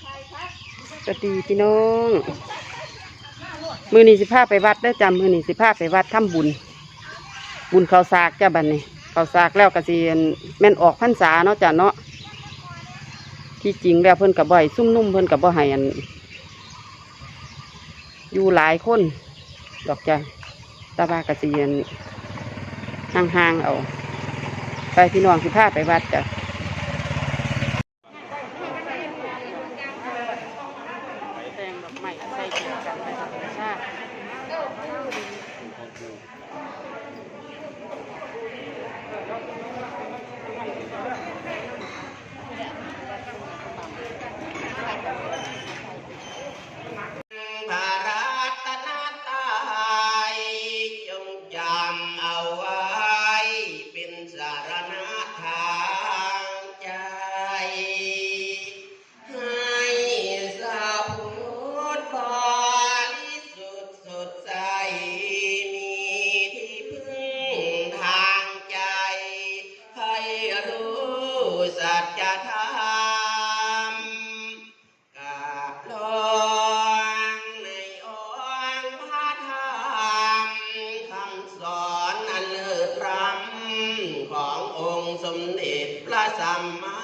สวัสดีพี่น้อง มือนีสิพาไปวัดได้จำมือนีสิพาไปวัดทำบุญ บุญเขาวสากจ้าบัดนี้เขาวสากแล้วก็สิอั่นแม่นออกพรรษาเนาะจ้ะเนาะที่จริงแล้วเพิ่นกับบ่ให้ซุ่มนุ่มเพิ่นกับบ่ให้อัน อยู่หลายคนดอกจ้ะตาบากระเซียนห่างๆเอา ไปพี่น้องสิพาไปวัดจ้ะ สัจธรรมกาบลองในองค์พระธรรมคำสอนอันเลิศล้ำขององค์สมเด็จพระสัมมา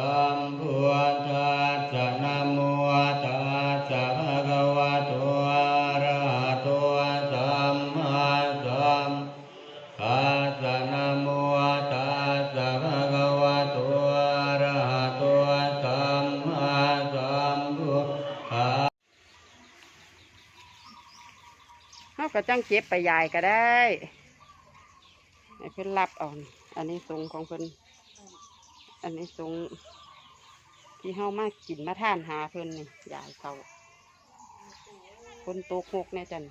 สัมพุทธัสสะนะโมตัสสะภะคะวะโตอะระหะโตสัมมาสัมพุทธะนะโมตัสสะภะคะวะโตอะระหะโตสัมมาสัมพุทธะเขาก็จังเก็บไปยายก็ได้ให้เพิ่นรับเอาอันนี้ทรงของเพิ่น อันนี้สงที่เฮามากินมาท่านหาเพิ่นนี่ยายเขาคนโตกหกแน่จัน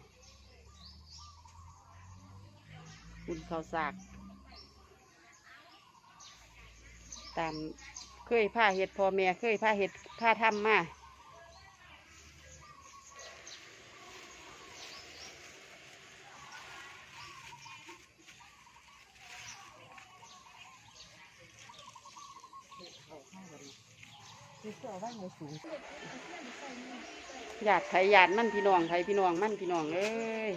บุญเขาสาก ตามเคยผ้าเห็ดพ่อแม่เคยผ้าเห็ดผ้าทำมา หยาดไทยหยาดมั่นพี่น้องไทยพี่น้องมั่นพี่น้องเอ้ย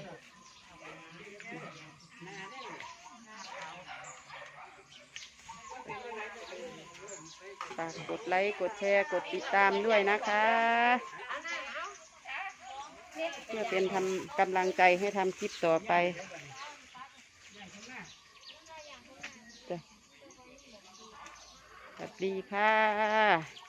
ฝากกดไลค์กดแชร์กดติดตามด้วยนะคะเพื่อเป็นทำกำลังใจให้ทำคลิปต่อไปสวัสดีค่ะ